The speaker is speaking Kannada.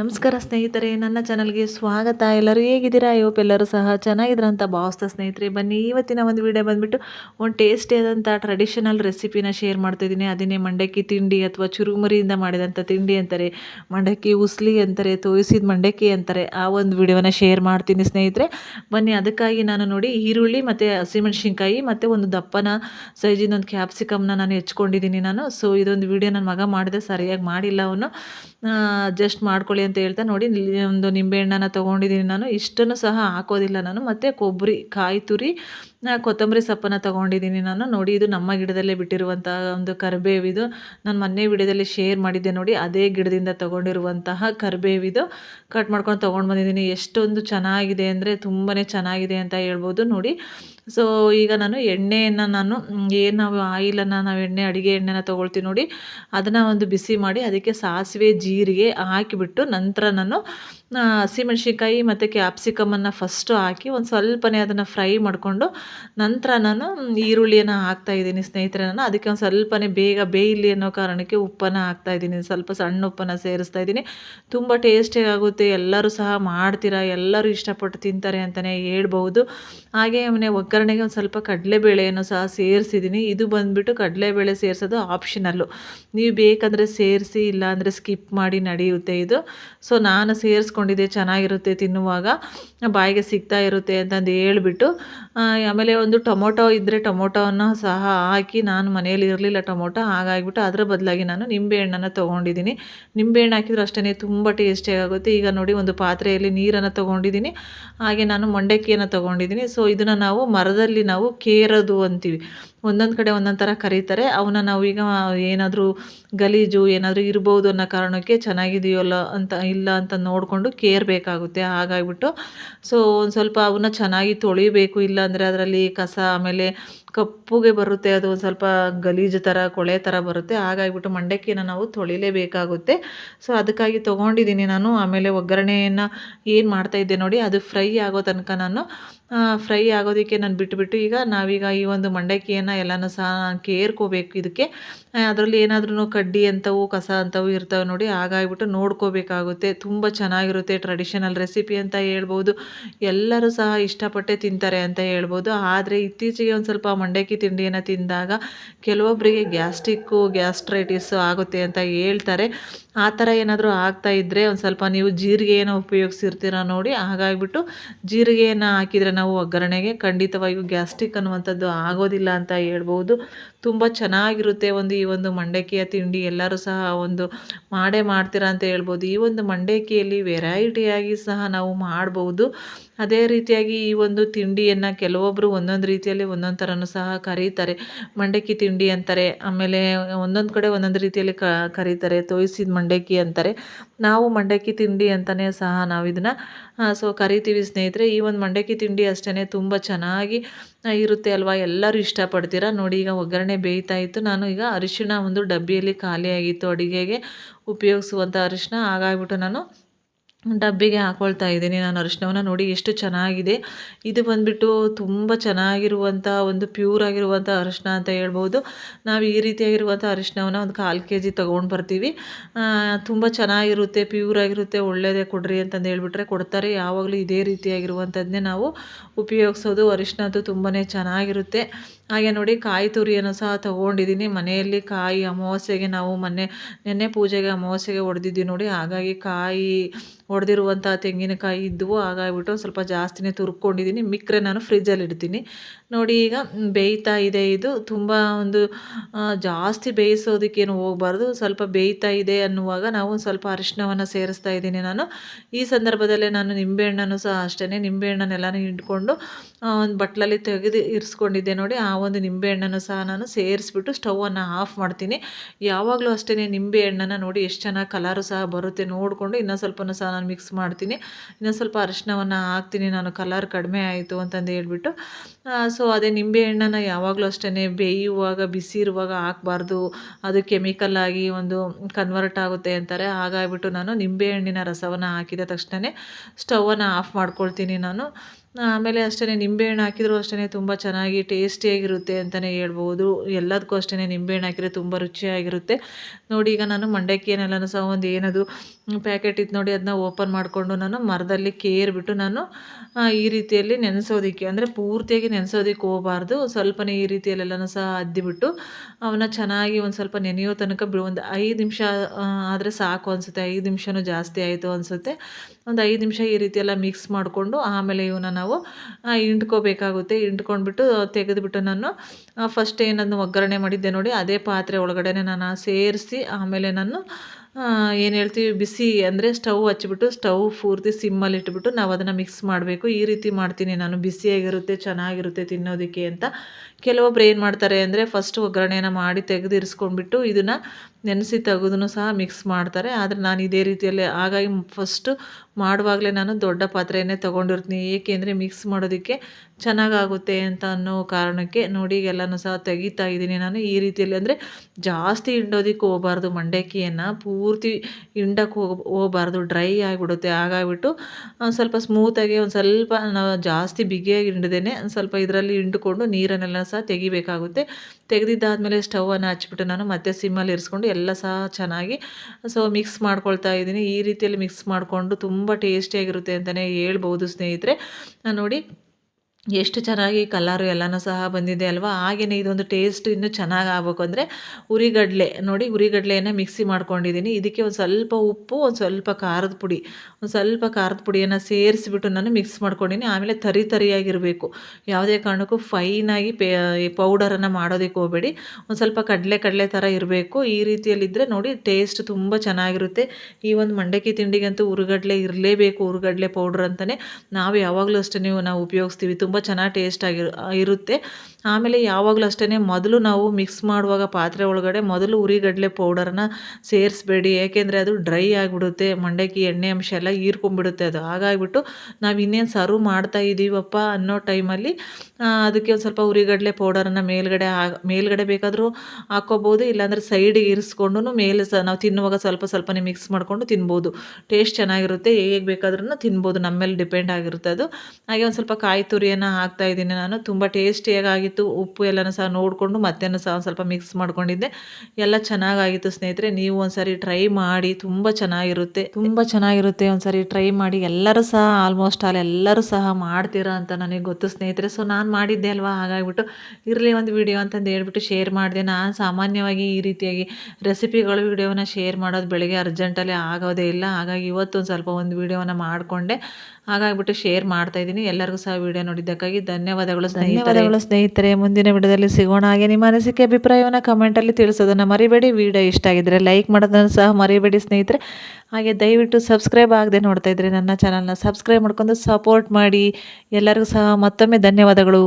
ನಮಸ್ಕಾರ ಸ್ನೇಹಿತರೆ, ನನ್ನ ಚಾನಲ್ಗೆ ಸ್ವಾಗತ. ಎಲ್ಲರೂ ಹೇಗಿದ್ದೀರಾ? ಹೋಪ್ ಎಲ್ಲರೂ ಸಹ ಚೆನ್ನಾಗಿದ್ರಂತ ಅಂತ ಭಾವಿಸ್ತಾ ಸ್ನೇಹಿತರೆ, ಬನ್ನಿ. ಇವತ್ತಿನ ಒಂದು ವಿಡಿಯೋ ಬಂದುಬಿಟ್ಟು ಒಂದು ಟೇಸ್ಟಿ ಆದಂಥ ಟ್ರೆಡಿಷನಲ್ ರೆಸಿಪಿನ ಶೇರ್ ಮಾಡ್ತಿದ್ದೀನಿ ಅದನ್ನೇ ಮಂಡಕ್ಕಿ ತಿಂಡಿ ಅಥವಾ ಚುರುಮುರಿಯಿಂದ ಮಾಡಿದಂಥ ತಿಂಡಿ ಅಂತಾರೆ, ಮಂಡಕ್ಕಿ ಉಸ್ಲಿ ಅಂತಾರೆ, ತೋಯಿಸಿದ ಮಂಡಕ್ಕಿ ಅಂತಾರೆ, ಆ ಒಂದು ವಿಡಿಯೋನ ಶೇರ್ ಮಾಡ್ತೀನಿ ಸ್ನೇಹಿತರೆ. ಬನ್ನಿ, ಅದಕ್ಕಾಗಿ ನಾನು ನೋಡಿ ಈರುಳ್ಳಿ ಮತ್ತು ಹಸಿಮೆಣ್ಸಿನ್ಕಾಯಿ ಮತ್ತು ಒಂದು ದಪ್ಪನ ಸೈಜಿನ ಒಂದು ಕ್ಯಾಪ್ಸಿಕಮ್ನ ನಾನು ಹೆಚ್ಕೊಂಡಿದ್ದೀನಿ ನಾನು. ಸೊ ಇದೊಂದು ವಿಡಿಯೋ ನನ್ನ ಮಗ ಮಾಡಿದೆ, ಸರಿಯಾಗಿ ಮಾಡಿಲ್ಲ ಅವನು. ಜಸ್ಟ್ ಮಾಡ್ಕೊಳ್ಳಿ ಅಂತ ಹೇಳ್ತಾ ನೋಡಿ ಒಂದು ನಿಂಬೆಹಣ್ಣನ್ನು ತೊಗೊಂಡಿದ್ದೀನಿ ನಾನು. ಇಷ್ಟನ್ನು ಸಹ ಹಾಕೋದಿಲ್ಲ ನಾನು. ಮತ್ತು ಕೊಬ್ಬರಿ, ಕಾಯಿ ತುರಿ ಕೊತ್ತಂಬರಿ ಸೊಪ್ಪನ್ನು ತೊಗೊಂಡಿದ್ದೀನಿ ನಾನು. ನೋಡಿ, ಇದು ನಮ್ಮ ಗಿಡದಲ್ಲೇ ಬಿಟ್ಟಿರುವಂತಹ ಒಂದು ಕರಿಬೇವಿದು ನಾನು ಮೊನ್ನೆ ವಿಡಿಯೋದಲ್ಲಿ ಶೇರ್ ಮಾಡಿದ್ದೆ ನೋಡಿ, ಅದೇ ಗಿಡದಿಂದ ತೊಗೊಂಡಿರುವಂತಹ ಕರಿಬೇವಿದು ಕಟ್ ಮಾಡ್ಕೊಂಡು ತೊಗೊಂಡು ಬಂದಿದ್ದೀನಿ ಎಷ್ಟೊಂದು ಚೆನ್ನಾಗಿದೆ ಅಂದರೆ ತುಂಬಾ ಚೆನ್ನಾಗಿದೆ ಅಂತ ಹೇಳ್ಬೋದು ನೋಡಿ. ಸೊ ಈಗ ನಾನು ಎಣ್ಣೆಯನ್ನು ನಾನು, ಏನು ನಾವು ಆಯಿಲನ್ನು ನಾವು ಎಣ್ಣೆ, ಅಡುಗೆ ಎಣ್ಣೆನ ತೊಗೊಳ್ತೀವಿ ನೋಡಿ, ಅದನ್ನು ಒಂದು ಬಿಸಿ ಮಾಡಿ ಅದಕ್ಕೆ ಸಾಸಿವೆ, ಜೀರಿಗೆ ಹಾಕಿಬಿಟ್ಟು ನಂತರ ನಾನು ಹಸಿಮೆಣ್ಸಿನ್ಕಾಯಿ ಮತ್ತು ಕ್ಯಾಪ್ಸಿಕಮನ್ನು ಫಸ್ಟು ಹಾಕಿ ಒಂದು ಸ್ವಲ್ಪನೇ ಅದನ್ನು ಫ್ರೈ ಮಾಡಿಕೊಂಡು ನಂತರ ನಾನು ಈರುಳ್ಳಿಯನ್ನು ಹಾಕ್ತಾಯಿದ್ದೀನಿ ಸ್ನೇಹಿತರೆ ನಾನು. ಅದಕ್ಕೆ ಒಂದು ಸ್ವಲ್ಪನೇ ಬೇಗ ಬೇಯಿಲಿ ಅನ್ನೋ ಕಾರಣಕ್ಕೆ ಉಪ್ಪನ್ನು ಹಾಕ್ತಾಯಿದ್ದೀನಿ ಸ್ವಲ್ಪ ಸಣ್ಣ ಉಪ್ಪನ್ನು ಸೇರಿಸ್ತಾ ಇದ್ದೀನಿ. ತುಂಬ ಟೇಸ್ಟಿಯಾಗುತ್ತೆ ಎಲ್ಲರೂ ಸಹ ಮಾಡ್ತೀರಾ? ಎಲ್ಲರೂ ಇಷ್ಟಪಟ್ಟು ತಿಂತಾರೆ ಅಂತಲೇ ಹೇಳ್ಬೋದು ಹಾಗೆ ಆಮೇಲೆ ಒಗ್ಗರಣೆಗೆ ಒಂದು ಸ್ವಲ್ಪ ಕಡಲೆಬೇಳೆಯನ್ನು ಸಹ ಸೇರಿಸಿದ್ದೀನಿ. ಇದು ಬಂದುಬಿಟ್ಟು ಕಡಲೆಬೇಳೆ ಸೇರಿಸೋದು ಆಪ್ಷನಲ್ಲು ನೀವು ಬೇಕಂದರೆ ಸೇರಿಸಿ, ಇಲ್ಲಾಂದರೆ ಸ್ಕಿಪ್ ಮಾಡಿ ನಡೆಯುತ್ತೆ ಇದು. ಸೊ ನಾನು ಸೇರಿಸ್ಕೊಂಡಿದ್ದೆ, ಚೆನ್ನಾಗಿರುತ್ತೆ ತಿನ್ನುವಾಗ. ಬಾಯಿಗೆ ಸಿಗ್ತಾ ಇರುತ್ತೆ ಅಂತಂದು ಹೇಳ್ಬಿಟ್ಟು ಆಮೇಲೆ ಒಂದು ಟೊಮೊಟೊ ಇದ್ದರೆ ಟೊಮೊಟೊವನ್ನು ಸಹ ಹಾಕಿ ನಾನು ಮನೆಯಲ್ಲಿ ಇರಲಿಲ್ಲ ಟೊಮೊಟೊ, ಹಾಗಾಗಿಬಿಟ್ಟು ಅದರ ಬದಲಾಗಿ ನಾನು ನಿಂಬೆಹಣ್ಣನ್ನು ತೊಗೊಂಡಿದ್ದೀನಿ. ನಿಂಬೆಹಣ್ಣು ಹಾಕಿದ್ರೆ ಅಷ್ಟೇ ತುಂಬ ಟೇಸ್ಟಿಯಾಗುತ್ತೆ ಈಗ ನೋಡಿ ಒಂದು ಪಾತ್ರೆಯಲ್ಲಿ ನೀರನ್ನು ತೊಗೊಂಡಿದ್ದೀನಿ. ಹಾಗೆ ನಾನು ಮಂಡಕ್ಕಿಯನ್ನು ತೊಗೊಂಡಿದ್ದೀನಿ. ಸೊ ಇದನ್ನು ನಾವು ಮರದಲ್ಲಿ ನಾವು ಕೇರೋದು ಅಂತೀವಿ. ಒಂದೊಂದು ಕಡೆ ಒಂದೊಂದು ಥರ ಕರೀತಾರೆ. ಅವನ್ನ ನಾವು ಈಗ ಏನಾದರೂ ಗಲೀಜು ಏನಾದರೂ ಇರ್ಬೋದು ಅನ್ನೋ ಕಾರಣಕ್ಕೆ ಚೆನ್ನಾಗಿದೆಯಲ್ಲ ಅಂತ ಇಲ್ಲ ಅಂತ ನೋಡಿಕೊಂಡು ಕೇರಬೇಕಾಗುತ್ತೆ ಹಾಗಾಗಿಬಿಟ್ಟು ಸೊ ಒಂದು ಸ್ವಲ್ಪ ಅವನ್ನ ಚೆನ್ನಾಗಿ ತೊಳಿಬೇಕು. ಇಲ್ಲಾಂದರೆ ಅದರಲ್ಲಿ ಕಸ ಆಮೇಲೆ ಕಪ್ಪುಗೆ ಬರುತ್ತೆ. ಅದು ಒಂದು ಸ್ವಲ್ಪ ಗಲೀಜು ಥರ ಕೊಳೆ ಥರ ಬರುತ್ತೆ. ಹಾಗಾಗಿಬಿಟ್ಟು ಮಂಡಕ್ಕಿನ ನಾವು ತೊಳಿಲೇಬೇಕಾಗುತ್ತೆ. ಸೊ ಅದಕ್ಕಾಗಿ ತೊಗೊಂಡಿದ್ದೀನಿ ನಾನು. ಆಮೇಲೆ ಒಗ್ಗರಣೆಯನ್ನು ಏನು ಮಾಡ್ತಾಯಿದ್ದೆ ನೋಡಿ, ಅದು ಫ್ರೈ ಆಗೋ ತನಕ ನಾನು ಫ್ರೈ ಆಗೋದಕ್ಕೆ ನಾನು ಬಿಟ್ಟುಬಿಟ್ಟು ಈಗ ನಾವೀಗ ಈ ಒಂದು ಮಂಡಕ್ಕಿಯನ್ನು ಎಲ್ಲನೂ ಸಹ ಕೇರ್ಕೋಬೇಕು. ಇದಕ್ಕೆ ಅದರಲ್ಲಿ ಏನಾದ್ರೂ ಕಡ್ಡಿ ಅಂಥವು, ಕಸ ಅಂಥವು ಇರ್ತವೆ ನೋಡಿ, ಹಾಗಾಗಿಬಿಟ್ಟು ನೋಡ್ಕೋಬೇಕಾಗುತ್ತೆ. ತುಂಬ ಚೆನ್ನಾಗಿರುತ್ತೆ ಟ್ರೆಡಿಷನಲ್ ರೆಸಿಪಿ ಅಂತ ಹೇಳ್ಬೋದು. ಎಲ್ಲರೂ ಸಹ ಇಷ್ಟಪಟ್ಟೆ ತಿಂತಾರೆ ಅಂತ ಹೇಳ್ಬೋದು. ಆದರೆ ಇತ್ತೀಚೆಗೆ ಒಂದು ಸ್ವಲ್ಪ ಮಂಡಕ್ಕಿ ತಿಂಡಿಯನ್ನು ತಿಂದಾಗ ಕೆಲವೊಬ್ಬರಿಗೆ ಗ್ಯಾಸ್ಟ್ರಿಕ್ಕು, ಗ್ಯಾಸ್ಟ್ರೈಟಿಸ್ ಆಗುತ್ತೆ ಅಂತ ಹೇಳ್ತಾರೆ. ಆ ಥರ ಏನಾದರೂ ಆಗ್ತಾ ಇದ್ದರೆ ಒಂದು ಸ್ವಲ್ಪ ನೀವು ಜೀರಿಗೆಯನ್ನು ಉಪಯೋಗಿಸಿರ್ತೀರ ನೋಡಿ, ಹಾಗಾಗಿಬಿಟ್ಟು ಜೀರಿಗೆಯನ್ನು ಹಾಕಿದರೆ ನಾವು ಒಗ್ಗರಣೆಗೆ ಖಂಡಿತವಾಗಿಯೂ ಗ್ಯಾಸ್ಟ್ರಿಕ್ ಅನ್ನುವಂಥದ್ದು ಆಗೋದಿಲ್ಲ ಅಂತ ಹೇಳ್ಬೋದು. ತುಂಬ ಚೆನ್ನಾಗಿರುತ್ತೆ ಒಂದು ಈ ಒಂದು ಮಂಡಕ್ಕಿಯ ತಿಂಡಿ. ಎಲ್ಲರೂ ಸಹ ಒಂದು ಮಾಡೇ ಮಾಡ್ತೀರಾ ಅಂತ ಹೇಳ್ಬೋದು. ಈ ಒಂದು ಮಂಡಕ್ಕಿಯಲ್ಲಿ ವೆರೈಟಿಯಾಗಿ ಸಹ ನಾವು ಮಾಡ್ಬೋದು. ಅದೇ ರೀತಿಯಾಗಿ ಈ ಒಂದು ತಿಂಡಿಯನ್ನು ಕೆಲವೊಬ್ಬರು ಒಂದೊಂದು ರೀತಿಯಲ್ಲಿ ಒಂದೊಂದು ಥರನೂ ಸಹ ಕರೀತಾರೆ. ಮಂಡಕ್ಕಿ ತಿಂಡಿ ಅಂತಾರೆ, ಆಮೇಲೆ ಒಂದೊಂದು ಕಡೆ ಒಂದೊಂದು ರೀತಿಯಲ್ಲಿ ಕರೀತಾರೆ, ತೋಯಿಸಿದ ಮಂಡಕ್ಕಿ ಅಂತಾರೆ. ನಾವು ಮಂಡಕ್ಕಿ ತಿಂಡಿ ಅಂತಲೇ ಸಹ ನಾವು ಇದನ್ನು ಸೊ ಕರಿತೀವಿ ಸ್ನೇಹಿತರೆ. ಈ ಒಂದು ಮಂಡಕ್ಕಿ ತಿಂಡಿ ಅಷ್ಟೇ ತುಂಬ ಚೆನ್ನಾಗಿ ಇರುತ್ತೆ ಅಲ್ವಾ? ಎಲ್ಲರೂ ಇಷ್ಟಪಡ್ತೀರಾ ನೋಡಿ, ಈಗ ಒಗ್ಗರಣೆ ಬೇಯ್ತಾ ಇತ್ತು. ನಾನು ಈಗ ಅರಿಶಿನ ಒಂದು ಡಬ್ಬಿಯಲ್ಲಿ ಖಾಲಿಯಾಗಿತ್ತು ಅಡುಗೆಗೆ ಉಪಯೋಗಿಸುವಂಥ ಅರಿಶಿನ ಹಾಗಾಗ್ಬಿಟ್ಟು ನಾನು ಡಬ್ಬಿಗೆ ಹಾಕ್ಕೊಳ್ತಾ ಇದ್ದೀನಿ. ನಾನು ಅರಿಶಿನವನ್ನ ನೋಡಿ ಎಷ್ಟು ಚೆನ್ನಾಗಿದೆ. ಇದು ಬಂದುಬಿಟ್ಟು ತುಂಬ ಚೆನ್ನಾಗಿರುವಂಥ ಒಂದು ಪ್ಯೂರ್ ಆಗಿರುವಂಥ ಅರಿಶಿನ ಅಂತ ಹೇಳ್ಬೋದು. ನಾವು ಈ ರೀತಿಯಾಗಿರುವಂಥ ಅರಿಶಿನವನ್ನ ಒಂದು ಕಾಲು ಕೆ ಜಿ ತೊಗೊಂಡು ಬರ್ತೀವಿ. ತುಂಬ ಚೆನ್ನಾಗಿರುತ್ತೆ ಪ್ಯೂರ್ ಆಗಿರುತ್ತೆ ಒಳ್ಳೆಯದೇ ಕೊಡ್ರಿ ಅಂತಂದು ಹೇಳ್ಬಿಟ್ರೆ ಕೊಡ್ತಾರೆ. ಯಾವಾಗಲೂ ಇದೇ ರೀತಿಯಾಗಿರುವಂಥದ್ದನ್ನೇ ನಾವು ಉಪಯೋಗಿಸೋದು. ಅರಿಶಿನದ್ದು ತುಂಬಾ ಚೆನ್ನಾಗಿರುತ್ತೆ. ಹಾಗೆ ನೋಡಿ ಕಾಯಿ ತುರಿಯನ್ನು ಸಹ ತೊಗೊಂಡಿದ್ದೀನಿ. ಮನೆಯಲ್ಲಿ ಕಾಯಿ ಅಮಾವಾಸ್ಯೆಗೆ ನಾವು ಮೊನ್ನೆ, ನೆನ್ನೆ ಪೂಜೆಗೆ ಅಮಾವಾಸ್ಯೆಗೆ ಹೊಡೆದಿದ್ದೀವಿ ನೋಡಿ. ಹಾಗಾಗಿ ಕಾಯಿ ಹೊಡೆದಿರುವಂಥ ತೆಂಗಿನಕಾಯಿ ಇದ್ದವು ಹಾಗಾಗಿಬಿಟ್ಟು ಸ್ವಲ್ಪ ಜಾಸ್ತಿನೇ ತುರ್ಕೊಂಡಿದ್ದೀನಿ. ಮಿಕ್ಕರೆ ನಾನು ಫ್ರಿಜ್ಜಲ್ಲಿ ಇಡ್ತೀನಿ. ನೋಡಿ ಈಗ ಬೇಯ್ತಾ ಇದೆ ಇದು. ತುಂಬ ಒಂದು ಜಾಸ್ತಿ ಬೇಯಿಸೋದಕ್ಕೇನು ಹೋಗಬಾರ್ದು. ಸ್ವಲ್ಪ ಬೇಯ್ತಾ ಇದೆ ಅನ್ನುವಾಗ ನಾವು ಸ್ವಲ್ಪ ಅರಿಶಿನವನ್ನು ಸೇರಿಸ್ತಾ ಇದ್ದೀನಿ ನಾನು. ಈ ಸಂದರ್ಭದಲ್ಲೇ ನಾನು ನಿಂಬೆಹಣ್ಣನ್ನು ಸಹ ಅಷ್ಟೇ ನಿಂಬೆಹಣ್ಣನ್ನೆಲ್ಲನೂ ಹಿಂಡ್ಕೊಂಡು ಒಂದು ಬಟ್ಲಲ್ಲಿ ತೆಗೆದು ಇರಿಸ್ಕೊಂಡಿದ್ದೆ ನೋಡಿ. ಆ ಒಂದು ನಿಂಬೆಹಣ್ಣನ್ನು ಸಹ ನಾನು ಸೇರಿಸ್ಬಿಟ್ಟು ಸ್ಟವನ್ನು ಆಫ್ ಮಾಡ್ತೀನಿ. ಯಾವಾಗಲೂ ಅಷ್ಟೇ ನಿಂಬೆಹಣ್ಣನ್ನು ನೋಡಿ ಎಷ್ಟು ಚೆನ್ನಾಗಿ ಕಲರು ಸಹ ಬರುತ್ತೆ ನೋಡಿಕೊಂಡು ಇನ್ನೊಂದು ಸ್ವಲ್ಪನೂ ಸಹ ನಾನು ಮಿಕ್ಸ್ ಮಾಡ್ತೀನಿ. ಇನ್ನೊಂದು ಸ್ವಲ್ಪ ಅರಿಶಿನವನ್ನು ಹಾಕ್ತೀನಿ. ನಾನು ಕಲರ್ ಕಡಿಮೆ ಆಯಿತು ಅಂತಂದು ಹೇಳ್ಬಿಟ್ಟು ಸೊ ಅದೇ ನಿಂಬೆ ಹಣ್ಣನ್ನು ಯಾವಾಗಲೂ ಅಷ್ಟೇ ಬೇಯುವಾಗ, ಬಿಸಿ ಇರುವಾಗ ಹಾಕ್ಬಾರ್ದು. ಅದು ಕೆಮಿಕಲ್ ಆಗಿ ಒಂದು ಕನ್ವರ್ಟ್ ಆಗುತ್ತೆ ಅಂತಾರೆ. ಹಾಗಾಗಿಬಿಟ್ಟು ನಾನು ನಿಂಬೆಹಣ್ಣಿನ ರಸವನ್ನು ಹಾಕಿದ ತಕ್ಷಣ ಸ್ಟವನ್ನು ಆಫ್ ಮಾಡ್ಕೊಳ್ತೀನಿ ನಾನು. ಆಮೇಲೆ ಅಷ್ಟೇ ನಿಂಬೆಹಣ್ಣು ಹಾಕಿದರೂ ಅಷ್ಟೇ ತುಂಬ ಚೆನ್ನಾಗಿ ಟೇಸ್ಟಿಯಾಗಿರುತ್ತೆ ಅಂತಲೇ ಹೇಳ್ಬೋದು. ಎಲ್ಲದಕ್ಕೂ ಅಷ್ಟೇ ನಿಂಬೆಹಣ್ಣು ಹಾಕಿದರೆ ತುಂಬ ರುಚಿಯಾಗಿರುತ್ತೆ. ನೋಡಿ ಈಗ ನಾನು ಮಂಡಕ್ಕಿ ಏನೆಲ್ಲನೂ ಸಹ ಒಂದು ಏನದು ಪ್ಯಾಕೆಟ್ ಇತ್ತು ನೋಡಿ ಅದನ್ನ ಓಪನ್ ಮಾಡಿಕೊಂಡು ನಾನು ಮರದಲ್ಲಿ ಕೇರ್ಬಿಟ್ಟು ನಾನು ಈ ರೀತಿಯಲ್ಲಿ ನೆನೆಸೋದಕ್ಕೆ. ಅಂದರೆ ಪೂರ್ತಿಯಾಗಿ ನೆನೆಸೋದಕ್ಕೆ ಹೋಗಬಾರ್ದು. ಸ್ವಲ್ಪನೇ ಈ ರೀತಿಯಲ್ಲೆಲ್ಲನೂ ಸಹ ಅದ್ದಿಬಿಟ್ಟು ಅವನ್ನ ಚೆನ್ನಾಗಿ ಒಂದು ಸ್ವಲ್ಪ ನೆನೆಯೋ ತನಕ ಬಿ ಒಂದು ಐದು ನಿಮಿಷ ಆದರೆ ಸಾಕು ಅನಿಸುತ್ತೆ. ಐದು ನಿಮಿಷನೂ ಜಾಸ್ತಿ ಆಯಿತು ಅನಿಸುತ್ತೆ. ಒಂದು ಐದು ನಿಮಿಷ ಈ ರೀತಿಯೆಲ್ಲ ಮಿಕ್ಸ್ ಮಾಡಿಕೊಂಡು ಆಮೇಲೆ ಇವನ್ನ ನಾವು ಇಂಟ್ಕೋಬೇಕಾಗುತ್ತೆ ಇಂಟ್ಕೊಂಡ್ಬಿಟ್ಟು ತೆಗೆದುಬಿಟ್ಟು ನಾನು ಫಸ್ಟ್ ಏನನ್ನು ಒಗ್ಗರಣೆ ಮಾಡಿದ್ದೆ ನೋಡಿ, ಅದೇ ಪಾತ್ರೆ ಒಳಗಡೆ ನಾನು ಸೇರಿಸಿ ಆಮೇಲೆ ನಾನು ಏನು ಹೇಳ್ತೀವಿ, ಬಿಸಿ ಅಂದರೆ ಸ್ಟವ್ ಹಚ್ಚಿಬಿಟ್ಟು, ಸ್ಟವ್ ಪೂರ್ತಿ ಸಿಮ್ಮಲ್ಲಿ ಇಟ್ಬಿಟ್ಟು ನಾವು ಅದನ್ನು ಮಿಕ್ಸ್ ಮಾಡಬೇಕು. ಈ ರೀತಿ ಮಾಡ್ತೀನಿ ನಾನು. ಬಿಸಿಯಾಗಿರುತ್ತೆ, ಚೆನ್ನಾಗಿರುತ್ತೆ ತಿನ್ನೋದಕ್ಕೆ ಅಂತ. ಕೆಲವೊಬ್ರು ಏನು ಮಾಡ್ತಾರೆ ಅಂದರೆ ಫಸ್ಟ್ ಒಗ್ಗರಣೆನ ಮಾಡಿ ತೆಗೆದಿರಿಸ್ಕೊಂಡ್ಬಿಟ್ಟು ಇದನ್ನು ನೆನೆಸಿ ತೆಗೆದು ಸಹ ಮಿಕ್ಸ್ ಮಾಡ್ತಾರೆ. ಆದರೆ ನಾನು ಇದೇ ರೀತಿಯಲ್ಲಿ, ಹಾಗಾಗಿ ಫಸ್ಟು ಮಾಡುವಾಗಲೇ ನಾನು ದೊಡ್ಡ ಪಾತ್ರೆಯನ್ನೇ ತೊಗೊಂಡಿರ್ತೀನಿ. ಏಕೆಂದರೆ ಮಿಕ್ಸ್ ಮಾಡೋದಕ್ಕೆ ಚೆನ್ನಾಗಾಗುತ್ತೆ ಅಂತ ಅನ್ನೋ ಕಾರಣಕ್ಕೆ ನೋಡಿ ಎಲ್ಲನೂ ಸಹ ತೆಗಿತಾ ಇದ್ದೀನಿ ನಾನು. ಈ ರೀತಿಯಲ್ಲಿ ಅಂದರೆ ಜಾಸ್ತಿ ಹಿಂಡೋದಕ್ಕೆ ಹೋಗಬಾರ್ದು. ಮಂಡಕ್ಕಿಯನ್ನು ಪೂರ್ತಿ ಹಿಂಡಕ್ಕೆ ಹೋಗ, ಹೋಗಬಾರ್ದು. ಡ್ರೈ ಆಗಿಬಿಡುತ್ತೆ. ಹಾಗಾಗಿಬಿಟ್ಟು ಸ್ವಲ್ಪ ಸ್ಮೂತಾಗಿ ಒಂದು ಸ್ವಲ್ಪ ನಾವು ಜಾಸ್ತಿ ಬಿಗಿಯಾಗಿ ಹಿಂಡ್ದೇನೆ ಸ್ವಲ್ಪ ಇದರಲ್ಲಿ ಹಿಂಡ್ಕೊಂಡು ನೀರನ್ನೆಲ್ಲ ಸಹ ತೆಗಿಬೇಕಾಗುತ್ತೆ. ತೆಗೆದಿದ್ದಾದಮೇಲೆ ಸ್ಟವನ್ನು ಹಚ್ಬಿಟ್ಟು ನಾನು ಮತ್ತೆ ಸಿಮ್ಮಲ್ಲಿ ಇರಿಸ್ಕೊಂಡು ಎಲ್ಲ ಸಹ ಚೆನ್ನಾಗಿ ಸೊ ಮಿಕ್ಸ್ ಮಾಡ್ಕೊಳ್ತಾ ಇದ್ದೀನಿ. ಈ ರೀತಿಯಲ್ಲಿ ಮಿಕ್ಸ್ ಮಾಡಿಕೊಂಡು ತುಂಬ ಟೇಸ್ಟಿಯಾಗಿರುತ್ತೆ ಅಂತಲೇ ಹೇಳ್ಬೋದು ಸ್ನೇಹಿತರೆ. ನೋಡಿ ಎಷ್ಟು ಚೆನ್ನಾಗಿ ಕಲರು ಎಲ್ಲನೂ ಸಹ ಬಂದಿದೆ ಅಲ್ವಾ? ಹಾಗೆಯೇ ಇದೊಂದು ಟೇಸ್ಟ್ ಇನ್ನೂ ಚೆನ್ನಾಗಿ ಆಗ್ಬೇಕು ಅಂದರೆ ಉರಿಗಡಲೆ. ನೋಡಿ ಉರಿಗಡಲೆಯನ್ನು ಮಿಕ್ಸಿ ಮಾಡ್ಕೊಂಡಿದ್ದೀನಿ. ಇದಕ್ಕೆ ಒಂದು ಸ್ವಲ್ಪ ಉಪ್ಪು, ಒಂದು ಸ್ವಲ್ಪ ಖಾರದ ಪುಡಿ. ಒಂದು ಸ್ವಲ್ಪ ಖಾರದ ಪುಡಿಯನ್ನು ಸೇರಿಸಿಬಿಟ್ಟು ನಾನು ಮಿಕ್ಸ್ ಮಾಡ್ಕೊಂಡಿನಿ. ಆಮೇಲೆ ತರಿ ತರಿಯಾಗಿರಬೇಕು. ಯಾವುದೇ ಕಾರಣಕ್ಕೂ ಫೈನಾಗಿ ಪೇ ಪೌಡರನ್ನು ಮಾಡೋದಕ್ಕೆ ಹೋಗಬೇಡಿ. ಒಂದು ಸ್ವಲ್ಪ ಕಡಲೆ ಕಡಲೆ ಥರ ಇರಬೇಕು. ಈ ರೀತಿಯಲ್ಲಿದ್ದರೆ ನೋಡಿ ಟೇಸ್ಟ್ ತುಂಬ ಚೆನ್ನಾಗಿರುತ್ತೆ. ಈ ಒಂದು ಮಂಡಕ್ಕಿ ತಿಂಡಿಗಂತೂ ಉರುಗಡ್ಲೆ ಇರಲೇಬೇಕು. ಉರುಗಡ್ಲೆ ಪೌಡ್ರ್ ಅಂತಲೇ ನಾವು ಯಾವಾಗಲೂ ಅಷ್ಟೇ ನೀವು ನಾವು ಉಪಯೋಗಿಸ್ತೀವಿ ತುಂಬ ಚೆನ್ನಾಗಿ ಟೇಸ್ಟಾಗಿ ಇರುತ್ತೆ. ಆಮೇಲೆ ಯಾವಾಗಲೂ ಅಷ್ಟೇ ಮೊದಲು ನಾವು ಮಿಕ್ಸ್ ಮಾಡುವಾಗ ಪಾತ್ರೆ ಒಳಗಡೆ ಮೊದಲು ಉರಿಗಡಲೆ ಪೌಡರನ್ನ ಸೇರಿಸ್ಬೇಡಿ. ಏಕೆಂದರೆ ಅದು ಡ್ರೈ ಆಗಿಬಿಡುತ್ತೆ, ಮಂಡಕ್ಕಿ, ಎಣ್ಣೆ ಅಂಶ ಎಲ್ಲ ಹೀರ್ಕೊಂಡ್ಬಿಡುತ್ತೆ ಅದು. ಹಾಗಾಗಿಬಿಟ್ಟು ನಾವು ಇನ್ನೇನು ಸರ್ವ್ ಮಾಡ್ತಾ ಇದ್ದೀವಪ್ಪ ಅನ್ನೋ ಟೈಮಲ್ಲಿ ಅದಕ್ಕೆ ಒಂದು ಸ್ವಲ್ಪ ಉರಿಗಡಲೆ ಪೌಡರನ್ನು ಮೇಲ್ಗಡೆ ಹಾ ಮೇಲ್ಗಡೆ ಬೇಕಾದರೂ ಹಾಕ್ಕೋಬೋದು. ಇಲ್ಲಾಂದರೆ ಸೈಡಿಗೆ ಇರಿಸ್ಕೊಂಡು ಮೇಲೆ ಸಹ ನಾವು ತಿನ್ನುವಾಗ ಸ್ವಲ್ಪ ಸ್ವಲ್ಪನೇ ಮಿಕ್ಸ್ ಮಾಡಿಕೊಂಡು ತಿನ್ಬೋದು. ಟೇಸ್ಟ್ ಚೆನ್ನಾಗಿರುತ್ತೆ, ಹೇಗೆ ಬೇಕಾದ್ರೂ ತಿನ್ಬೋದು. ನಮ್ಮ ಮೇಲೆ ಡಿಪೆಂಡ್ ಆಗಿರುತ್ತೆ ಅದು. ಹಾಗೆ ಒಂದು ಸ್ವಲ್ಪ ಕಾಯಿ ತುರಿಯನ್ನು ಇದ್ದೀನಿ ನಾನು. ತುಂಬ ಟೇಸ್ಟಿಯಾಗಿತ್ತು ಉಪ್ಪು ಎಲ್ಲನೂ ಸಹ ನೋಡಿಕೊಂಡು ಮತ್ತೆ ಸಹ ಸ್ವಲ್ಪ ಮಿಕ್ಸ್ ಮಾಡ್ಕೊಂಡಿದ್ದೆ. ಎಲ್ಲ ಚೆನ್ನಾಗಾಗಿತ್ತು ಸ್ನೇಹಿತರೆ, ನೀವು ಒಂದ್ಸರಿ ಟ್ರೈ ಮಾಡಿ, ತುಂಬ ಚೆನ್ನಾಗಿರುತ್ತೆ. ತುಂಬ ಚೆನ್ನಾಗಿರುತ್ತೆ ಒಂದ್ಸರಿ ಟ್ರೈ ಮಾಡಿ. ಎಲ್ಲರೂ ಸಹ ಆಲ್ಮೋಸ್ಟ್ ಆಲ್ ಎಲ್ಲರೂ ಸಹ ಮಾಡ್ತೀರಾ ಅಂತ ನನಗೆ ಗೊತ್ತು ಸ್ನೇಹಿತರೆ. ಸೊ ನಾನು ಮಾಡಿದ್ದೆ ಅಲ್ವಾ? ಹಾಗಾಗಿಬಿಟ್ಟು ಇರಲಿ ಒಂದು ವಿಡಿಯೋ ಅಂತಂದು ಹೇಳ್ಬಿಟ್ಟು ಶೇರ್ ಮಾಡಿದೆ. ನಾನು ಸಾಮಾನ್ಯವಾಗಿ ಈ ರೀತಿಯಾಗಿ ರೆಸಿಪಿಗಳು ವಿಡಿಯೋನ ಶೇರ್ ಮಾಡೋದು ಬೆಳಗ್ಗೆ ಅರ್ಜೆಂಟಲ್ಲಿ ಆಗೋದೇ ಇಲ್ಲ. ಹಾಗಾಗಿ ಇವತ್ತು ಒಂದು ಸ್ವಲ್ಪ ಒಂದು ವಿಡಿಯೋನ ಮಾಡಿಕೊಂಡೆ. ಹಾಗಾಗಿಬಿಟ್ಟು ಶೇರ್ ಮಾಡ್ತಾಯಿದ್ದೀನಿ ಎಲ್ಲರಿಗೂ ಸಹ ವಿಡಿಯೋ ನೋಡಿದ್ದಕ್ಕಾಗಿ ಧನ್ಯವಾದಗಳು ಧನ್ಯವಾದಗಳು ಸ್ನೇಹಿತರೆ. ಮುಂದಿನ ವಿಡಿಯೋದಲ್ಲಿ ಸಿಗೋಣ. ಹಾಗೆ ನಿಮ್ಮ ಅನಿಸಿಕೆ, ಅಭಿಪ್ರಾಯವನ್ನು ಕಮೆಂಟಲ್ಲಿ ತಿಳಿಸೋದನ್ನು ಮರಿಬೇಡಿ. ವಿಡಿಯೋ ಇಷ್ಟ ಆಗಿದ್ದರೆ ಲೈಕ್ ಮಾಡೋದನ್ನು ಸಹ ಮರಿಬೇಡಿ ಸ್ನೇಹಿತರೆ. ಹಾಗೆ ದಯವಿಟ್ಟು ಸಬ್ಸ್ಕ್ರೈಬ್ ಆಗದೆ ನೋಡ್ತಾ ಇದ್ರೆ ನನ್ನ ಚಾನಲ್ನ ಸಬ್ಸ್ಕ್ರೈಬ್ ಮಾಡ್ಕೊಂಡು ಸಪೋರ್ಟ್ ಮಾಡಿ. ಎಲ್ಲರಿಗೂ ಸಹ ಮತ್ತೊಮ್ಮೆ ಧನ್ಯವಾದಗಳು.